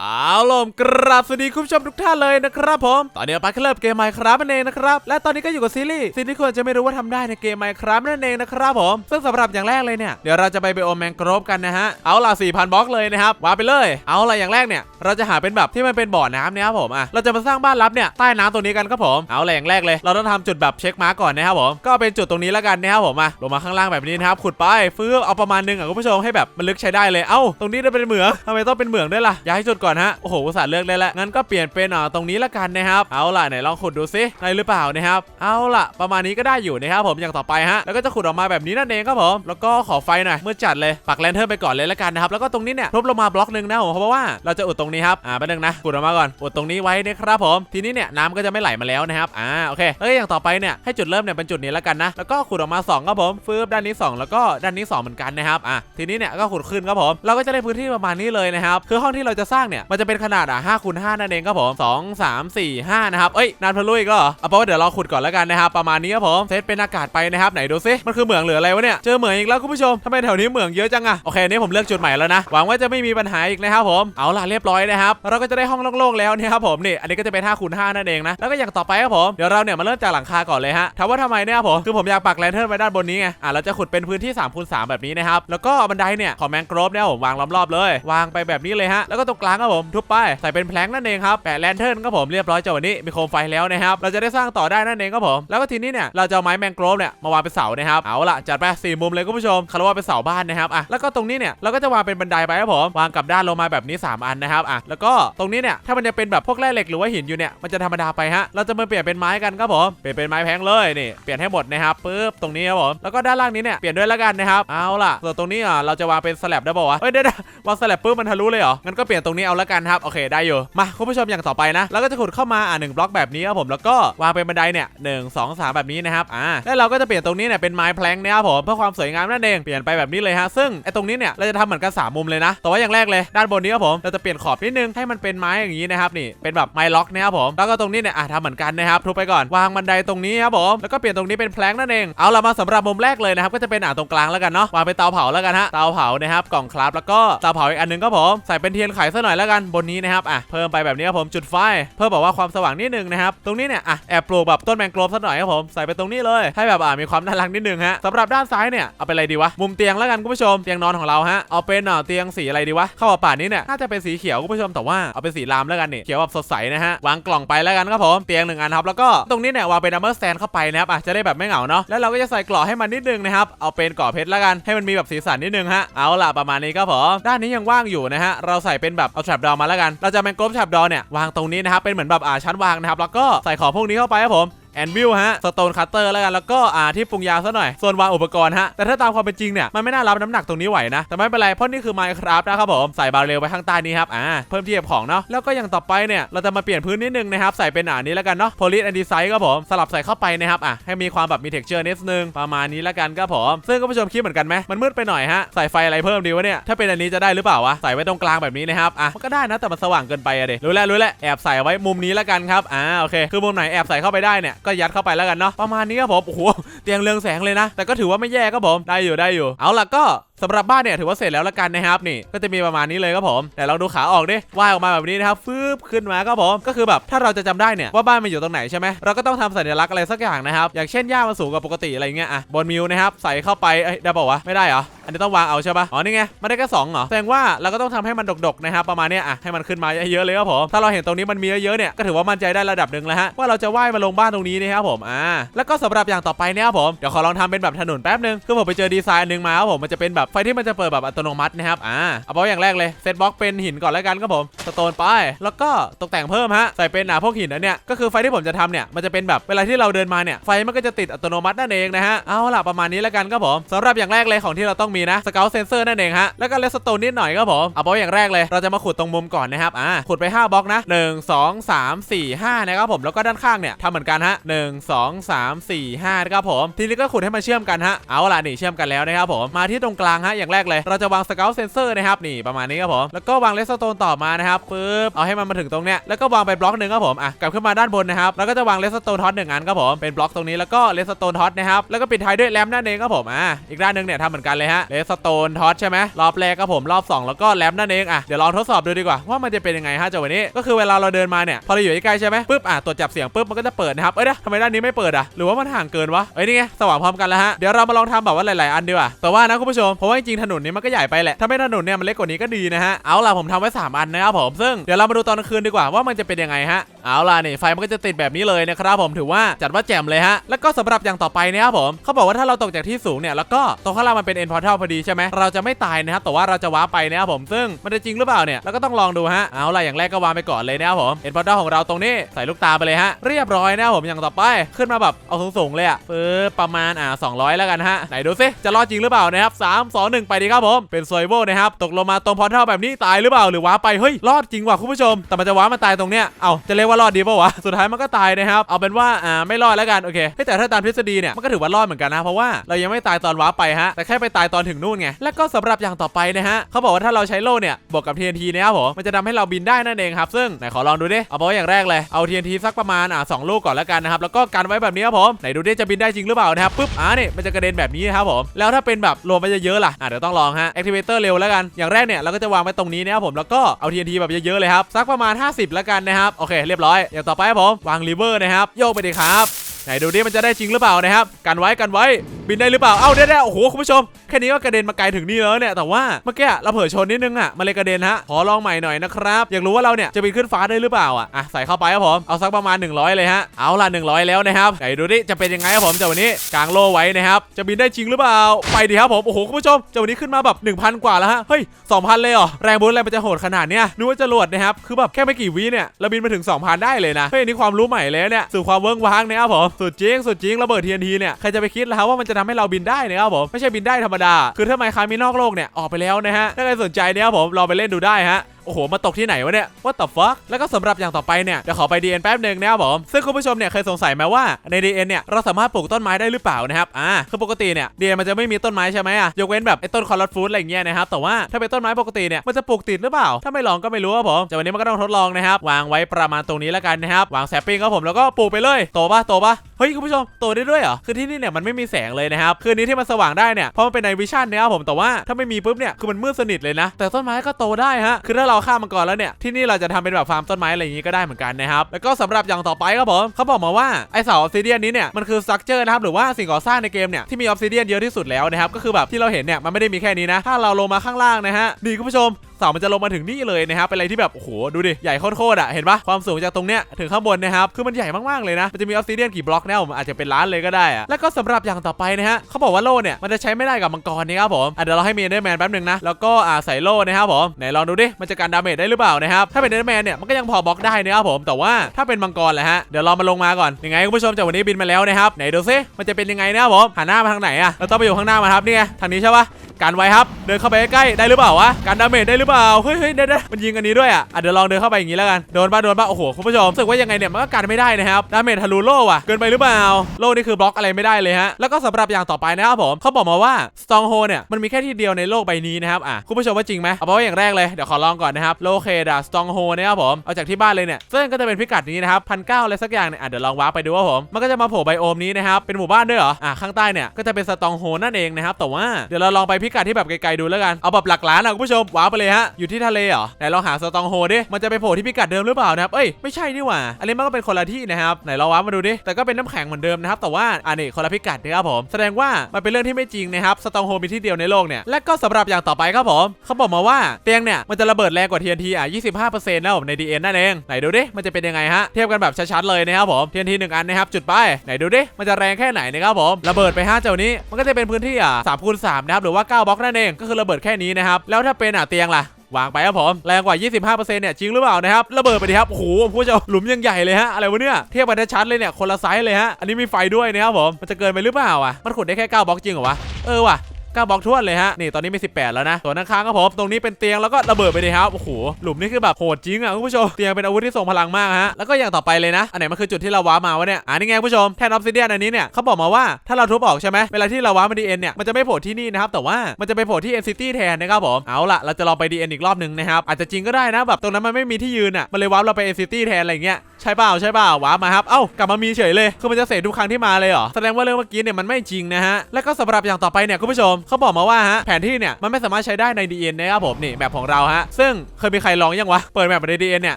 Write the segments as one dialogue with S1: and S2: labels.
S1: เอาล่มกราบสวัสดีคุณผู้ชมทุกท่านเลยนะครับผม ตอนนี้ไปเริ่มเกมไมค์ครับนั่นเองนะครับ และตอนนี้ก็อยู่กับซีรีส์สิ่งที่ควรจะไม่รู้ว่าทำได้ในเกมไมค์ครับนั่นเองนะครับผม ซึ่งสำหรับอย่างแรกเลยเนี่ย เดี๋ยวเราจะไปเบโอแมงกรอบกันนะฮะ เอาล่ะ4,000บล็อกเลยนะครับวาไปเลย เอาล่ะอย่างแรกเนี่ย เราจะหาเป็นแบบที่มันเป็นบ่อน้ำเนี่ยครับผม อะ เราจะมาสร้างบ้านลับเนี่ยใต้น้ำตรงนี้กันครับผม เอาล่ะอย่างแรกเลย เราต้องทำจุดแบบเช็คมากก่อนนะครับผม ก็เป็นจุดตรงนี้แล้วกันนะครับผมอะลงมาข้างล่างแบบนี้นะครับ ขุดไปฟื้นเอาประมาณนึงอะคุณผู้ชมให้แบบมันลึกใช้ได้เลย เอ้าตรงนี้จะเป็นเหมืองทำไมต้องเป็นเหมืองด้วยล่ะย้ายจุดก่อนฮะ โอ้โหอุตส่าห์เลือกได้แล้ว งั้นก็เปลี่ยนเป็นอ่าตรงนี้ละกันนะครับ เอาล่ะไหนลองขุดดูซิได้หรือเปล่านะครับ เอาล่ะ ประมาณนี้ก็ได้อยู่นะครับผม อย่างต่อไปฮะ แล้วก็จะขุดออกมาแบบนี้นั่นเองครับผม แล้วก็ขอไฟหน่อยมืดจัดเลย ปักแลนเทอร์ไปก่อนเลยละกันนะครับ แล้วก็ตรงนี้เนี่ยทุบลงมาบล็อกหนึ่งนะผมเพราะว่าเราจะอุดตรงนี้ครับอ่าแป๊บนึงนะขุดออกมาก่อนอุดตรงนี้ไว้นะครับผม ทีนี้เนี่ยน้ำก็จะไม่ไหลมาแล้วนะครับอ่าโอเคแล้วอย่างต่อไปเนี่ยให้จุดเริ่มเนี่ยเป็นจุดนี้ละกันนะแล้วก็ขุดออกมา2ครับผมฟืบด้านนี้ 2 แล้วก็ด้านนี้ 2 เหมือนกันนะครับอะทีนี้เนี่ยก็ขุดขึ้นครับผมเราก็จะได้พื้นที่ประมาณนี้เลยนะครับคือห้องที่เราจะสร้างเนี่ยมันจะเป็นขนาดอะ5คูณ5นั่นเองครับผม2 3 4 5นะครับเอ้ยนานพะลุยก็เอเอาเป็นว่าเดี๋ยวเราขุดก่อนแล้วกันนะครับประมาณนี้ครับผมเซตเป็นอากาศไปนะครับไหนดูซิมันคือเหมืองหรืออะไรวะเนี่ยเจอเหมืองอีกแล้วคุณผู้ชมทำไมแถวนี้เหมืองเยอะจังอะโอเคอันนี้ผมเลือกจุดใหม่แล้วนะหวังว่าจะไม่มีปัญหาอีกนะครับผมเอาล่ะเรียบร้อยนะครับเราก็จะได้ห้องโล่งๆแล้วเนี่ยครับผมนี่อันนี้ก็จะเป็น5คูณ5นั่นเองนะแล้วก็อย่างต่อไปครับผมเดี๋ยวเราเนี่ยมาเริ่มจากหลังคาก่อนเลยฮะถามว่าทำไมเนี่ยครับผมคือผมอยากปักแลนเทิร์นไว้ด้านบนนี้ไงอะเราจะขุดเป็นพื้นที่3คูณ3แบบนี้นะครับแล้วก็บันไดเนี่ยของแมงกรฟเนี่ยผมวางล้อมรอบเลยวางไปแบบนี้เลยฮะแล้วก็ตรงกลางครับผมทุบไปใส่เป็นแพลงนั่นเองครับแปะแลนเทิร์นครับผมเรียบร้อยจังหวะนี้มีโคมไฟแล้วนะครับเราจะได้สร้างต่อได้นั่นเองครับผมแล้วก็ทีนี้เนี่ยเราจะเอาไม้แมงโกรฟเนี่ยมาวางเป็นเสานะครับเอาล่ะจัดไปสี่มุมเลยคุณผู้ชมคารวะเป็นเสาบ้านนะครับอะแล้วก็ตรงนี้เนี่ยเราก็จะวางเป็นบันไดไปครับผมวางกับด้านลงมาแบบนี้ 3 อันนะครับอะแล้วก็ตรงนี้เนี่ยถ้ามันจะเป็นแบบพวกแร่เหล็กหรือว่าหินอยู่เนี่ยมันจะธรรมดาไปฮะเราจะมาเปลี่ยนเป็นไม้กันครับผมเปลี่ยนเป็นไม้แพงเลยนี่เปลี่ยนให้หมดนะครับปึ๊บตรงนี้ครับผมแล้วก็ด้านล่างนี้เนี่ยเปลี่ยนด้วยล้วกันนะครับเอาล่ะส่วนตรงนี้อะเราจะวางเป็นสแลบได้ป่าวะเอ้ยเดี๋ยววางสแลบปึ๊บมันทะลุเลยเหรองั้นก็เปลี่ยนตรงนี้เอาล้วกันครับโอเคได้อยู่มาคุณผู้ชมอย่างต่อไปนะเราก็จะขุดเข้ามาอะหนึ่งบล็อกแบบนี้ครับผมแล้วก็วางเป็นบันไดเนี่ยหนึ่งสองสามแบบนี้นะครับอ่าแล้วเราก็จะเปลี่ยนตรงนี้เนี่ยเป็นไม้แพลงนะครับผมเพื่อความสวยงามนั่นเองเปลี่ยนไปแบบนี้เลยฮะซึ่งไอ้ตรงนี้เนี่ยเราจะทำเหมือนกันสามมุมเลยนะแต่ว่าอย่างแรกเลยด้านบนนี้ครับผมเราจะเปลี่ยนขอบนิดนึงให้มันเป็นไม้อย่างนี้นะครับนี่เป็นแบบไม้ล็อกนะครับผมแล้วก็ตรงนี้เนี่ยอะทำเหมือนกันนะครับทุบไปก่อนวางบันไดตรงนี้ครับผมแล้วก็เปลี่ยนตรงนี้เป็นแพลงนั่นเองเอาละมาสำหรับมุมแรกเลยนะครับก็จะเป็นอ่าตรงกลางแล้วกันเนาะวางเป็นเตาเผาแล้วกันฮะเตาเผานะครับกล่องคราฟแล้วก็เตาเผาอีกอันนึงครับผมใส่เป็นเทียนไขซะหน่อยแล้วกันบนนี้นะครับอะเพิ่มไปแบบนี้ครับผมจุดไฟ เพิ่มแบบว่าความสว่างนิดนึงนะครับตรงนี้เนี่ยอะแอบปลูกแบบต้นแมงโกรฟซะหน่อยครับผมใส่ไปตรงนี้เลยให้แบบอ่ามีความน่ารักนิดนึงฮะสำหรับด้านซ้ายเนี่ยเอาเป็นอะไรดีวะมุมเตียงแล้วกันคุณผู้ชมเตียงนอนของเราฮะเอาเป็นอ่าเตียงสีอะไรดีวะเข้ากับป่านี้เนี่ยน่าจะเป็นสีเขียวคุณผู้ชมแต่ว่าเอาเป็นสีรามแล้วกันนี่เขียวแบบสดใสนะฮะวางกล่องไปแล้วกันครับผมเตียงหนึ่งอันครับแล้วก็ตรงนี้เนี่ยวางเป็นดัมเบิลสแตนเข้าไปนะครับอะจะได้แบบไม่เหงาเนาะแล้วเราก็จะใส่กล่อให้มันนิดนึงนะครับเอาเป็นก่อเพชรแล้วกันให้มันมีแบบสีสันนิดนึงฮะเอาล่ะประมาณนี้ครับผมด้านนี้ยังว่างอยู่นะฮะเราใส่เป็นแบบเอาแทรปดอมาแล้วกัน เราจะแมงกรบแทรปดอเนี่ยวางตรงนี้นะครับเป็นเหมือนแบบอ่าชั้นวางนะครับแล้วก็ใส่ของพวกนี้เข้าไปครับผม แอนวิลฮะสโตนคัตเตอร์แล้วกันแล้วก็อ่าที่ปรุงยาซะหน่อย ส่วนวางอุปกรณ์ฮะแต่ถ้าตามความเป็นจริงเนี่ยมันไม่น่ารับน้ำหนักตรงนี้ไหวนะ แต่ไม่เป็นไรเพราะนี่คือ Minecraft นะครับผมใส่บาเรลไว้ข้างใต้นี้ครับอ่าเพิ่มที่เก็บของเนาะแล้วก็อย่างต่อไปเนี่ยเราจะมาเปลี่ยนพื้นนิดนึงนะครับใส่เป็นอ่านี้แล้วกันเนาะ Police and Design ครับผมสลับใส่เข้าไปนะครับอะให้มีความแบบมี texture นิดนึงประมาณนี้แล้วกันครับผมซึ่งก็ผู้ชมคิดเหมือนกันไหมมันมืดไปหน่อยฮะใส่ไฟอะไรเพิ่มดีวะเนี่ยถ้าเป็นอันนี้จะได้หรือเปล่าวะใส่ไว้ตรงกลางแบบนี้นะครับอะมันก็ได้นะแต่มันสว่างเกินไปอะเดรู้แล้วรู้แล้วแอบใส่ไว้มุมนี้แล้วกันครับอ่าโอเคคือมุมไหนแอบใส่เข้าไปได้เนี่ยก็ยัดเข้าไปแล้วกันเนาะประมาณนี้ครับผมโอ้โหเตียงเรืองแสงเลยนะ แต่ก็ถือว่าไม่แย่ครับผมได้อยู่ได้อยู่ เอาล่ะก็สำหรับบ้านเนี่ยถือว่าเสร็จแล้วละกันนะครับนี่ก็จะมีประมาณนี้เลยครับผมแต่ลองดูขาออกดิว่ายออกมาแบบนี้นะครับฟืบขึ้นมาครับผมก็คือแบบถ้าเราจะจำได้เนี่ยว่าบ้านมันอยู่ตรงไหนใช่ไหมเราก็ต้องทำสัญลักษณ์อะไรสักอย่างนะครับอย่างเช่นหญ้ามันสูงกว่าปกติอะไรเงี้ยอะบนมิวนะครับใส่เข้าไปเอ้ยได้บอกว่าวะไม่ได้เหรออันนี้ต้องวางเอาใช่ปะอ๋อนี่ไงมันได้แค่สองเหรอแสดงว่าเราก็ต้องทำให้มันดกๆนะครับประมาณเนี้ยอะให้มันขึ้นมาเยอะๆเลยครับผมถ้าเราเห็นตรงนี้มันมีเยอะๆเนี่ยก็ถือว่ามั่นใจได้ระดับหนึ่งแล้วฮะว่าเราจะว่ายมาลงบ้านตรงนี้นะครับผมอ่าแล้วก็สำหรับอย่างต่อไปเนี่ยครับผมเดี๋ยวขอลองทำเป็นแบบถนนแป๊บนึงคือผมไปเจอดีไซน์นหนึงมาครับผมมันจะเป็นแบบไฟที่มันจะเปิดแบบอัตโนมัตินะครับอ่าเอาเป็นว่าอย่างแรกเลยเซตบล็อกเป็นหินก่อนแล้วกันครับผมสโตนไปแล้วก็ตกแต่งเพิ่มฮะใส่เป็นอ่าพวกหินอันเนี้ยก็คือไฟที่ผมจะทำเนี่ยมันจะเป็นแบบเวลาที่เราเดินมาเนี่ยไฟมันก็จะติดอัตโนมัตินั่นเองนะฮะเอาล่ะประมาณนี้แล้วกันครับผมสำหรับอย่างแรกเลยของที่เราต้องมีนะสเกลเซนเซอร์นั่นเองฮะแล้วก็เลสโตนนิดหน่อยครับผมเอาเป็นว่าอย่างแรกเลยเราจะมาขุดตรงมุมก่อนนะครับอ่าขุดไป 5บล็อกนะ 1 2 3 4 5นะครับผมแล้วก็ด้านข้างเนี่ยทำเหมือนกันฮะ 1 2 3 4 5นะครับผมทีนี้ก็ขุดให้มันเชื่อมกันฮะเอาล่ะนี่เชื่อมกันแล้วนะครับผมมาที่ตรงกลางางฮะอย่างแรกเลย เราจะวางสเกลเซนเซอร์นะครับนี่ประมาณนี้ครับผมแล้วก็วางเลสโตนต่อมานะครับปึ๊บเอาให้มันมาถึงตรงเนี้ยแล้วก็วางไปบล็อกหนึ่งครับผมอะกลับขึ้นมาด้านบนนะครับแล้วก็จะวางเลสโตนท็อตหนึ่งอันครับผมเป็นบล็อกตรงนี้แล้วก็เลสโตนท็อตนะครับแล้วก็ปิดท้ายด้วยแรมนั่นเองครับผมอะอีกด้านหนึ่งเนี่ยทำเหมือนกันเลยฮะเลสโตนท็อตใช่ไหมรอบแรกครับผมรอบสองแล้วก็แรมนั่นเองอะเดี๋ยวลองทดสอบดูดีกว่าว่ามันจะเป็นยังไงฮะเจ้าวันนี้ก็คือเวลาเราเดินมาเนี่ยพอเราอยู่ใกล้ใช่ไหมปึ๊บอะตรวจจับเสียงปึ๊บมันก็จะเปิดนะครับเอ้ยเดี๋ยวทำไมด้านนี้ไม่เปิดอะหรือว่ามันห่างเกินวะเอ้ยนี่ไงสว่างพร้อมกันแล้วฮะเดี๋ยวเรามาลองทำแบบว่าหลาย ๆ อันดีกว่าแต่ว่านะคุณผู้ชมเพราะว่าจริงถนนนี้มันก็ใหญ่ไปแหละถ้าไม่ถนนเนี่ยมันเล็กกว่านี้ก็ดีนะฮะเอาล่ะผมทำไว้สามอันนะครับผมซึ่งเดี๋ยวเรามาดูตอนกลางคืนดีกว่าว่ามันจะเป็นยังไงฮะ เอาล่ะนี่ไฟมันก็จะติดแบบนี้เลยนะครับผมถือว่าจัดว่าแจ่มเลยฮะแล้วก็สำหรับอย่างต่อไปนะครับผมเขาบอกว่าถ้าเราตกจากที่สูงเนี่ยแล้วก็ตรงข้างล่างมันเป็น end portal พอดีใช่ไหมเราจะไม่ตายนะครับแต่ว่าเราจะว้าไปนะครับผมซึ่งมันจะจริงหรือเปล่าเนี่ยเราก็ต้องลองดูฮะเอาล่ะอย่างแรกก็วางไปก่อนเลยนะครับผม end portal ของเราตรงนี้ใส่ลูกตาไปเลยฮะเรียบร้อยนะครับผมอย่างต่อไปขึ้นมาแบบเอาสูงๆเลยอะปึ๊บประมาณอ่า200 แล้วกันฮะไหนดูซิจะรอดจริงหรือเปล่านะครับ3 2 1 ไปดีครับผมเป็นซอยโวนะครับตกลงมาตรง portal แบบนี้ตายหรือเปล่าหรือว้าไปเฮ้ยรอดจริงว่ะคุณผู้ชมแต่มันจะว้ามาตายตรงเนี้ยเอาจะเรียกว่ารอดดีป่าวะ สุดท้ายมันก็ตายนะครับ เอาเป็นว่าอ่าไม่รอดแล้วกันโอเคแต่ถ้าตามทฤษฎีเนี่ยมันก็ถือว่ารอดเหมือนกันนะเพราะว่าเรายังไม่ตายตอนว้าร์ไปฮะแต่แค่ไปตายตอนถึงนู่นไงแล้วก็สำหรับอย่างต่อไปนะฮะเขาบอกว่าถ้าเราใช้โล่เนี่ยบวกกับ TNT นะครับผมมันจะทำให้เราบินได้นั่นเองครับซึ่งไหนขอลองดูดิเอาเป็นว่าอย่างแรกเลยเอา TNT สักประมาณอ่าสองลูกก่อนแล้วกันนะครับแล้วก็กันไว้แบบนี้ครับผมไหนดูดิจะบินได้จริงหรือเปล่านะครับปุ๊บอ่าเนี่ยมันจะกระเด็นแบบนี้นะครับผมแล้วถ้าเป็นแบบรวมไปเยอะๆล่ะอะเดี๋ยวต้องลองฮะ activator เร็วแล้วกันอย่างแรกเนี่ยเราก็จะวางไว้ตรงนี้นะครับผมแล้วก็เอา TNT แบบเยอะๆเลยครับสักประมาณ 50 แล้วกันนะครับโอเคเรียบร้อยอย่างต่อไปครับผมวางลีเวอร์นะครับโยกไปดีครับ ไหนดูดิมันจะได้จริงหรือเปล่านะครับกันไว้กันไว้บินได้หรือเปล่าเอ้าได้ได้โอ้โหคุณผู้ชมแค่นี้ก็กระเด็นมาไกลถึงนี่แล้วเนี่ยแต่ว่าเมื่อกี้เราเผลอชนนิดนึงอะมันเลยกระเด็นฮะขอลองใหม่หน่อยนะครับอยากรู้ว่าเราเนี่ยจะบินขึ้นฟ้าได้หรือเปล่าอะอะใส่เข้าไปครับผมเอาสักประมาณ 100 เลยฮะเอาล่ะ100 แล้วนะครับไหนดูดิจะเป็นยังไงครับผมเจ้าวันนี้กางโลไว้นะครับจะบินได้จริงหรือเปล่าไปดิครับผมโอ้โหคุณผู้ชมเจ้าวันนี้ขึ้นมาแบบ 1,000 กว่าแล้วฮะเฮ้ย2,000 เลยเหรอแรงบูสต์อะไรมันจะโหดขนาดเนี้ยนึกว่าจะรวดนะครับคือแบบแค่ไม่กี่วิเนี่ยเราบินมาถึง 2,000 ได้เลยนะเฮ้ยนนี่ความรู้ใหม่เลยเนี่ยสู่ความเวิ้งว้างนะครับผมสุดจริงสุดจริงระเบิด TNT เนี่ยใครจะไปคิดแล้วว่ามันจะทำให้เราบินได้นะครับผมไม่ใช่บินได้ธรรมดา คือถ้าไมค์คามีนอกโลกเนี่ยออกไปแล้วนะฮะถ้าใครสนใจเนี่ยครับผมลองไปเล่นดูได้ฮะ โอ้โห มาตกที่ไหนวะเนี่ย what the fuck แล้วก็สำหรับอย่างต่อไปเนี่ยเดี๋ยวขอไป DN แป๊บหนึ่งนะครับผมซึ่งคุณผู้ชมเนี่ยเคยสงสัยไหมว่าใน DN เนี่ยเราสามารถปลูกต้นไม้ได้หรือเปล่านะครับอ่าคือปกติเนี่ย DN มันจะไม่มีต้นไม้ใช่ไหมอะยกเว้นแบบไอ้ต้นคอร์รัสฟูดอะไรเงี้ยนะครับแต่ว่าถ้าเป็นต้นไม้ปกติเนี่ยมันจะปลูกติดหรือเปล่า ถ้าไม่ลองก็ไม่รู้ครับผมแต่วันนี้มันก็ต้องทดลองนะครับวางไว้ประมาณตรงนี้แล้วกันนะครับวางแซปปิ้งครับผมแล้วก็ปลูกไปเลยโตปะโตปะเฮ้ยคุณผู้ชมโตได้ด้วยเหรอคือที่นี่เนี่ยมันไม่มีแสงเลยนะครับคืนนี้ที่มันสว่างได้เนี่ยเพราะมันเป็นในวิชั่นนะครับผมแต่ว่าถ้าไม่มีปุ๊บเนี่ยคือมันมืดสนิทเลยนะ แต่ต้นไม้ก็โตได้ฮะคือถ้าเราราฆ่ามันก่อนแล้วเนี่ยที่นี่เราจะทำเป็นแบบฟาร์มต้นไม้อะไรอย่างงี้ก็ได้เหมือนกันนะครับแล้วก็สำหรับอย่างต่อไปครับผมเขาบอกมาว่าไอเสาออฟซิเดียนนี้เนี่ยมันคือสตรัคเจอร์นะครับหรือว่าสิ่งก่อสร้างในเกมเนี่ยที่มีออฟซิเดียนเยอะที่สุดแล้วนะครับก็คือแบบที่เราเห็นเนี่ยมันไม่ได้มีแค่นี้นะถ้าเราลงมาข้างล่างนะฮะดีคุณผู้ชมเสามันจะลงมาถึงนี่เลยนะครับเป็นอะไรที่แบบโอ้โหดูดิใหญ่โคตรๆอะเห็นปะความสูงจากตรงเนี้ยถึงข้างบนนะครับคือมันใหญ่มากๆเลยนะมันจะมีออฟซิเดียนกี่บล็อกเนี่ยผมอาจจะเป็นล้านเลยก็ได้อะแล้วก็สำหรับอย่างต่อไปนะฮะเขาบอกว่าโล่เนี่ยมันจะใช้ไม่ได้กับมังกรนะครับผมเดี๋ยวเราให้มีเดอร์แมนแป๊บหนึงนะแล้วก็อ่าใส่โล่นะครับผมไหนลองดูดิมันจะกันดาเมจได้หรือเปล่านะครับถ้าเป็นเดอร์แมนเนี่ยมันก็ยังพอบล็อกได้นะครับผมแต่ว่าถ้าเป็นมังกรแหละฮะเดี๋ยวเรามาลงมาก่อนยังไงคุณผู้ชมจากวันนี้บินมาแล้วนะครับไหนดูซิมันจะเป็นยังไงนะครับผมหันหน้ามาทางไหนอะเราต้องไปอยู่ข้างหน้ามาครับนี่ไงทางนี้ใช่ปะกันไว้ครับเดินเข้าไปใกล้ได้หรือเปล่าวะกันดาเมจได้หรือเปล่า เฮ้ยเฮ้ยได้ได้มันยิงอันนี้ด้วยอะเดี๋ยวลองเดินเข้าไปอย่างนี้แล้วกัน โดนป่ะโดนป่ะโอ้โหคุณผู้ชมรู้สึกว่ายังไงเนี่ยมันก็กันไม่ได้นะครับ ดาเมจทะลุโล่ว่ะเกินไปหรือเปล่า โล่นี่คือบล็อกอะไรไม่ได้เลยฮะ แล้วก็สำหรับอย่างต่อไปนะครับผมเขาบอกมาว่า Stronghold เนี่ยมันมีแค่ที่เดียวในโลกใบนี้นะครับ อะคุณผู้ชมว่าจริงไหมเอาเป็นว่าอย่างแรกเลยเดี๋ยวขอลองก่อนนะครับ โลเคดา Stronghold นะครับผม เอาจากที่บ้านเลยเนี่ยซึ่งก็จะเป็นพิกัดนี้นะครับพันเก้าอะไรสักอย่างเนี่ยอะเดี๋ยวลองว้าร์ปไปดูว่าผม มันก็จะมาโผล่ไบโอมนี้นะครับ เป็นหมู่บ้านด้วยเหรอ อะข้างใต้เนี่ยก็จะเป็น Stronghold นั่นเองนะครับ แต่ว่าเดี๋ยวเราลองไปพิกัดที่แบบไกลๆดูแล้วกัน เอาแบบหลักล้านอะคุณผู้ชมว้าไปเลยฮะ อยู่ที่ทะเลเหรอ ไหนลองหา Stronghold ดิ มันจะไปโผล่ที่พิกัดเดิมหรือเปล่านะครับ เอ้ย ไม่ใช่นี่หว่า อันนี้มันก็เป็นคนละที่นะครับ ไหนเราว้ามาดูดิ แต่ก็เป็นน้ำแข็งเหมือนเดิมนะครับ แต่ว่า อันนี้คนละพิกัดนะครับผม แสดงว่ามันเป็นเรื่องที่ไม่จริงนะครับ Stronghold มีที่เดียวในโลกเนี่ย และก็สำหรับอย่างต่อไปครับผม เขาบอกมาว่าเตียงเนี่ย มันจะระเบิดแรงกว่า TNT อะ25%แล้วผมใน DN นั่นเอง ไหนดูดิ มันจะเป็นยังไงฮะ เทียบกันแบบชัดๆเลยนะครับผม TNT หนึ่งอันนะครับ จุดไป ไหนดูดิ มันจะแรงแค่ไหนนะครับผม ระเบิดไป5เจ้านี้ มันก็จะเป็นพื้นที่อะ3คูณ3นะครับ หรือว่า9บล็อกนั่นเอง ก็คือระเบิดแค่นี้นะครับ แล้วถ้าเป็นอะเตียงล่ะ วางไปครับผมแรงกว่า 25%เนี่ยจริงหรือเปล่านะครับระเบิดไปดิครับโอ้โหผู้ชมหลุมยังใหญ่เลยฮะอะไรวะเนี่ยเทียบกันชัดเลยเนี่ยคนละไซส์เลยฮะอันนี้มีไฟด้วยนะครับผมมันจะเกินไปหรือเปล่าอะมันขุดได้แค่9บล็อกจริงเหรอวะเออว่ะ 9บล็อกทวนเลยฮะนี่ตอนนี้มี 18 แล้วนะส่วนข้างๆครับผมตรงนี้เป็นเตียงแล้วก็ระเบิดไปเลยครับโอ้โหหลุมนี่คือแบบโหดจริงอะคุณผู้ชมเตียงเป็นอาวุธที่ทรงพลังมากฮะแล้วก็อย่างต่อไปเลยนะอันไหนมันคือจุดที่เราว้ามาวะเนี่ยอ่านี่ไงผู้ชมแทนออฟซิเดียนอันนี้เนี่ยเขาบอกมาว่าถ้าเราทุบออกใช่ไหมเวลาที่เราว้ามาดีเอ็นเนี่ยมันจะไม่โผล่ที่นี่นะครับแต่ว่ามันจะไปโผล่ที่ NCT แทนนะครับผมเอาละเราจะลองไป DN อีกรอบหนึ่งนะครับอาจจะจริงก็ได้นะแบบตรงนั้นมันไม่มีที่ยืนอะมันเลยว้าเราไป NCT แทนอะไรเงี้ยใช่เปล่าใช่เปล่าว้ามาครับเอ้ากลับมามีเฉยเลยคือมันจะเสร็จทุกครั้งที่มาเลยเหรอแสดงว่าเรื่องเมื่อกี้เนี่ยมันไม่จริงนะฮะแล้วก็สำหรับอย่างต่อไปเนี่ยคุณผู้ชมเขาบอกมาว่าฮะแผนที่เนี่ยมันไม่สามารถใช้ได้ใน DN นะครับผมนี่แบบของเราฮะซึ่งเคยมีใครลองยังวะเปิดแบบใน DN เนี่ย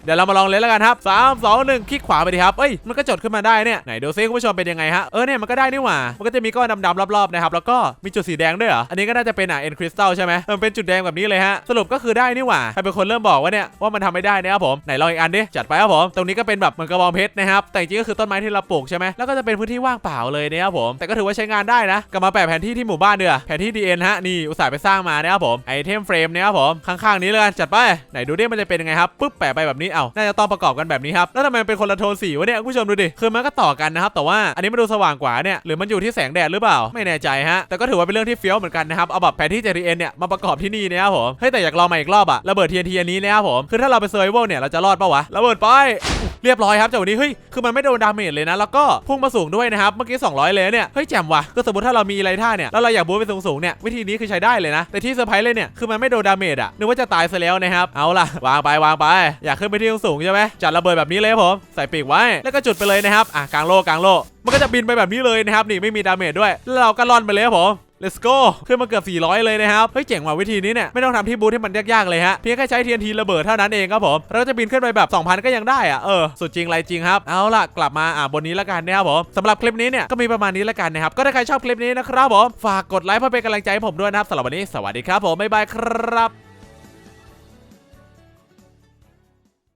S1: เดี๋ยวเรามาลองเล่นแล้วกันครับสามสองหนึ่งคลิกขวาไปดีครับเอ้ยมันก็จดขึ้นมาได้เนี่ยไหนดูซิคุณผู้ชมเป็นยังไงฮะเออเนี่ยมันก็ได้นี่หว่ามันก็จะมีก้อนดำๆรอบๆนะครับแล้วก็มีจุดสีแดงด้วยเหรออันนี้ก็น่าจะเป็นอะเอ็นคริสตัลใช่ไหมมันเป็นจุดแดงแบบนี้เลยฮะสรุปก็คือได้นี่หว่าใครเป็นคนเริ่มบอกว่าเนี่ยว่ามันทำไม่ได้นะครับผมไหนลองอีกอันดิจัดไปครับผมตรงนี้ก็เป็นแบบเหมือนกระบองเพชรนะครับแต่จริงก็คือต้นไม้ที่เราปลูกใช่ไหมแล้วก็จะเป็นพื้นที่ว่างเปล่าเลยนะครับผมแต่ก็ถือว่าใช้งานได้นะกลับมาแปะแผนที่ที่หมู่บ้านเดือแผนที่ DN ฮะนี่อุตส่าห์ไปสร้างมานะครับผมไอเทมเฟรมนะครับผมข้างๆนี้เลยจัดไปไหนดูดิมันจะเป็นยังไงครับปึ๊บแปะไปแบบนี้เอ้าน่าจะต้องประกอบกันแบบนี้ครับแล้วทำไมมันเป็นคนละโทนสีวะเนี่ยคุณผู้ชมดูดิคือมันก็ต่อกันนะครับแต่ว่าอันนี้มันดูสว่างกว่าเนี่ยหรือมันอยู่ที่แสงแดดหรือเปล่าไม่แน่ใจฮะแต่ก็ถือว่าเป็นเรื่องที่เฟี้ยวเหมือนกันนะครับเอาแบบแผนที่ JDN เนี่ยมาประกอบที่นี่นะครับผมเฮ้ยแต่อยากลองมาอีกรอบอะระเบิด TNT อันนี้นะครับผมคือถ้าเราไปเซอร์ไวเนี่ยเราจะรอดปะวะระเบิดไป เรียบร้อยครับจากวันนี้เฮ้ยคือมันไม่โดนดาเมจเลยนะ แล้วก็พุ่งมาสูงด้วยนะครับเมื่อกี้ 200 เลยเนี่ยเฮ้ยแจ่มว่ะก็สมมติถ้าเรามีอะไรท่าเนี่ยแล้วเราอยากบูสไปสูงๆเนี่ยวิธีนี้คือใช้ได้เลยนะ แต่ที่เซอร์ไพรส์เลยเนี่ยคือมันไม่โดนดาเมจอะนึกว่าจะตายซะแล้วนะครับเอาล่ะวางไปวางไป อยากขึ้นไปที่สูงใช่ไหมจัดระเบิดแบบนี้เลยผมใส่ปีกไว้แล้วก็จุดไปเลยนะครับอะกลางโลกกลางโลกมันก็จะบินไปแบบนี้เลยนะครับนี่ไม่มีดาเมจด้วยแล้วเราก็ล่อนไปเลยครับผม let's go ขึ้นมาเกือบ 400 เลยนะครับ เฮ้ยเจ๋งว่ะวิธีนี้เนี่ย ไม่ต้องทำที่บูทให้มันยากๆเลยฮะ เพียงแค่ใช้ TNT ระเบิดเท่านั้นเองครับผม เราจะบินขึ้นไปแบบ 2,000 ก็ยังได้อะเออ สุดจริงไรจริงครับ เอาล่ะ กลับมาอ่าบนนี้ละกันนะครับผมสำหรับคลิปนี้เนี่ย ก็มีประมาณนี้ละกันนะครับ ก็ถ้าใครชอบคลิปนี้นะครับผม ฝากกดไลค์เพื่อเป็นกำลังใจให้ผมด้วยนะครับสำหรับวันนี้สวัสดีครับผมบ๊ายบายครับ